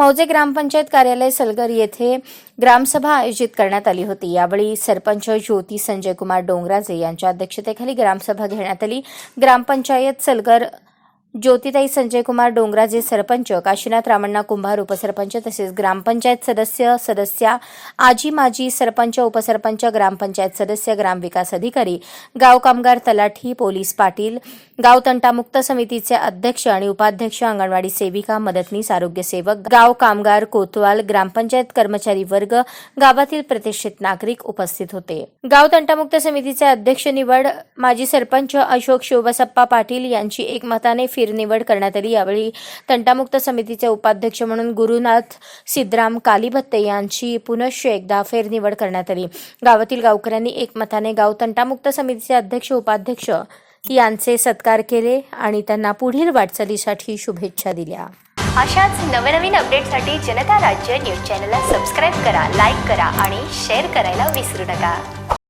मौजे ग्रामपंचायत कार्यालय सलगर येथे ग्रामसभा आयोजित करण्यात आली होती. यावेळी सरपंच ज्योती संजय कुमार डोंगराजे यांच्या अध्यक्षतेखाली ग्रामसभा घेण्यात आली. ग्रामपंचायत सलगर ज्योतिताई संजय कुमार डोंगराजे सरपंच काशीनाथ रामण्णा कुंभार उपसरपंच तसेच ग्रामपंचायत सदस्य सदस्या आजी माजी सरपंच उपसरपंच ग्रामपंचायत सदस्य ग्रामविकास अधिकारी गाव कामगार तलाठी पोलीस पाटील गाव तंटामुक्त समितीचे अध्यक्ष आणि उपाध्यक्ष अंगणवाडी सेविका मदतनीस आरोग्य सेवक गाव कामगार कोतवाल ग्रामपंचायत कर्मचारी वर्ग गावातील प्रतिष्ठित नागरिक उपस्थित होते. गाव तंटामुक्त समितीचे अध्यक्ष निवड माजी सरपंच अशोक शिवबसप्पा पाटील यांची एकमताने फेरनिवड करण्यात आली. यावेळी तंटामुक्त समितीचे उपाध्यक्ष म्हणून गुरुनाथ सिद्धराम कालीभत्ते यांची पुनश्च एकदा फेरनिवड करण्यात आली. गावातील गावकऱ्यांनी एकमताने गाव तंटामुक्त समितीचे अध्यक्ष उपाध्यक्ष यांचे सत्कार केले आणि त्यांना पुढील वाटचालीसाठी शुभेच्छा दिल्या. अशाच नवनवीन अपडेटसाठी जनता राज्य न्यूज चॅनलला सबस्क्राईब करा लाईक करा आणि शेअर करायला विसरू नका.